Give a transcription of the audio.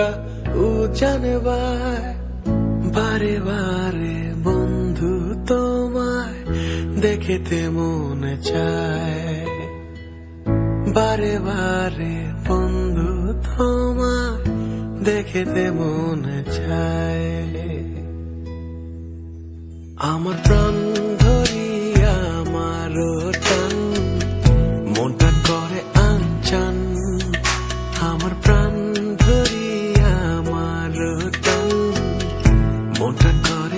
থাকা উজানে বারে বারে বন্ধু তোমায় দেখেতে মনে চায়। বারে বারে বন্ধু তোমায় দেখেতে মনে চায়। আমার প্রাণ ধরিয়া আমার মনটা করে আনচান। আমার প্রাণ good.